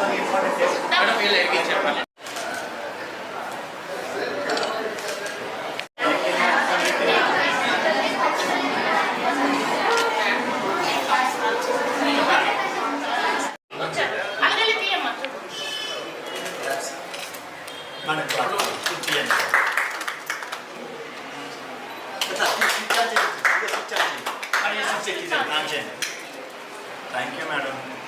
Madam వీళ్ళు ఎడిగించి చెప్పాలి Thank you, madam.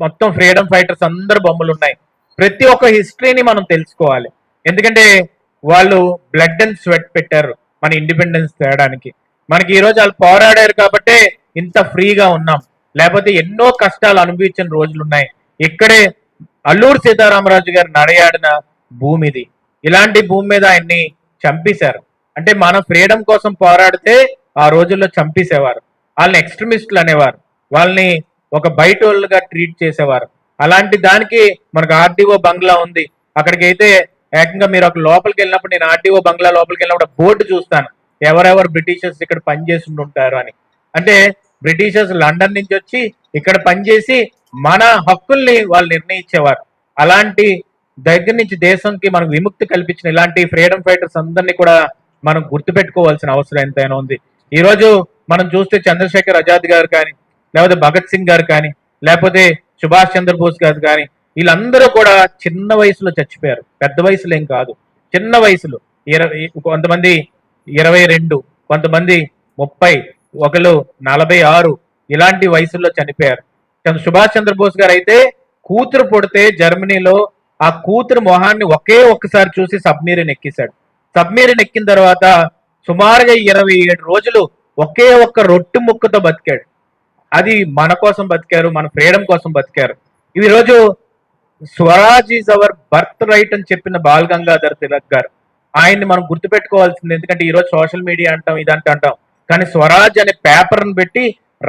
మొత్తం ఫ్రీడమ్ ఫైటర్స్ అందరు బొమ్మలు ఉన్నాయి. ప్రతి ఒక్క హిస్టరీని మనం తెలుసుకోవాలి. ఎందుకంటే వాళ్ళు బ్లడ్ అండ్ స్వెట్ పెట్టారు మన ఇండిపెండెన్స్ తేయడానికి మనకి ఈరోజు వాళ్ళు పోరాడారు కాబట్టే ఇంత ఫ్రీగా ఉన్నాం. లేకపోతే ఎన్నో కష్టాలు అనుభవించిన రోజులు ఉన్నాయి. ఇక్కడే అల్లూరు సీతారామరాజు గారు నడయాడిన భూమి ఇది ఇలాంటి భూమి మీద ఆయన్ని చంపేశారు. అంటే మన ఫ్రీడమ్ కోసం పోరాడితే ఆ రోజుల్లో చంపేసేవారు. వాళ్ళని ఎక్స్ట్రీమిస్టులు అనేవారు. వాళ్ళని ఒక బయట వాళ్ళుగా ట్రీట్ చేసేవారు. అలాంటి దానికి మనకు ఆర్డీఓ బంగ్లా ఉంది. అక్కడికి అయితే ఏకంగా మీరు ఒక లోపలికి వెళ్ళినప్పుడు నేను ఆర్డీఓ బంగ్లా లోపలికి వెళ్ళినప్పుడు బోర్డు చూస్తాను. ఎవరెవరు బ్రిటిషర్స్ ఇక్కడ పనిచేసి ఉంటారు అని. అంటే బ్రిటిషర్స్ లండన్ నుంచి వచ్చి ఇక్కడ పనిచేసి మన హక్కుల్ని వాళ్ళు నిర్ణయించేవారు. అలాంటి దగ్గర నుంచి దేశంకి మనకు విముక్తి కల్పించిన ఇలాంటి ఫ్రీడమ్ ఫైటర్స్ అందరినీ కూడా మనం గుర్తుపెట్టుకోవాల్సిన అవసరం ఎంతైనా ఉంది. ఈ రోజు మనం చూస్తే చంద్రశేఖర్ ఆజాద్ గారు కానీ లేకపోతే భగత్ సింగ్ గారు కానీ లేకపోతే సుభాష్ చంద్రబోస్ గారు కానీ వీళ్ళందరూ కూడా చిన్న వయసులో చచ్చిపోయారు. పెద్ద వయసులో ఏం కాదు. చిన్న వయసులో. ఇరవై కొంతమంది ఇరవై రెండు కొంతమంది ముప్పై ఒకరు నలభై ఆరు ఇలాంటి వయసుల్లో చనిపోయారు. చంద్ర- సుభాష్ చంద్రబోస్ గారు అయితే కూతురు పుడితే జర్మనీలో ఆ కూతురు మొహాన్ని ఒకే ఒక్కసారి చూసి సబ్మీరిన్ ఎక్కిశాడు. సబ్మీరిన్ ఎక్కిన తర్వాత సుమారుగా ఇరవై ఏడు రోజులు ఒకే ఒక్క రొట్టు ముక్కతో బతికాడు. అది మన కోసం బతికారు మన ఫ్రీడమ్ కోసం బతికారు. ఈ రోజు Swaraj is our birth right అని చెప్పిన బాల్ గంగాధర్ తిలక్ గారు. ఆయన్ని మనం గుర్తుపెట్టుకోవాల్సింది ఎందుకంటే ఈ రోజు సోషల్ మీడియా అంటాం ఇదంటే అంటాం. కానీ స్వరాజ్ అనే పేపర్ని పెట్టి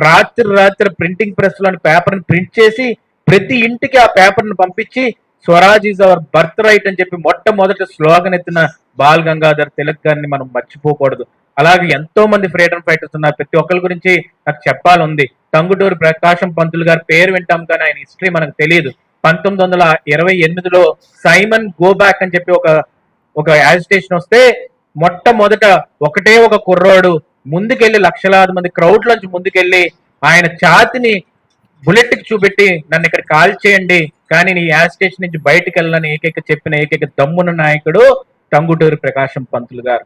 రాత్రి రాత్రి ప్రింటింగ్ ప్రెస్లోని పేపర్ని ప్రింట్ చేసి ప్రతి ఇంటికి ఆ పేపర్ను పంపించి Swaraj is our birth right అని చెప్పి మొట్టమొదటి స్లోగన్ ఎత్తిన బాల్ గంగాధర్ తిలక్ గారిని మనం మర్చిపోకూడదు. అలాగే ఎంతో మంది ఫ్రీడమ్ ఫైటర్స్ ఉన్నారు. ప్రతి ఒక్కరి గురించి నాకు చెప్పాలంది టంగుటూరు ప్రకాశం పంతులు గారి పేరు వింటాం కానీ ఆయన హిస్టరీ మనకు తెలియదు. పంతొమ్మిది వందల ఇరవై ఎనిమిదిలో సైమన్ గో బ్యాక్ అని చెప్పి ఒక ఒక యాజిటేషన్ వస్తే మొట్టమొదట ఒకటే ఒక కుర్రోడు ముందుకెళ్ళి లక్షలాది మంది క్రౌడ్ లోంచి ముందుకెళ్ళి ఆయన ఛాతిని బుల్లెట్కి చూపెట్టి నన్ను ఇక్కడ కాల్ చేయండి. కానీ నీ యాజిటేషన్ నుంచి బయటకు వెళ్ళని ఏకైక చెప్పిన ఏకైక దమ్మున నాయకుడు టంగుటూరు ప్రకాశం పంతులు గారు.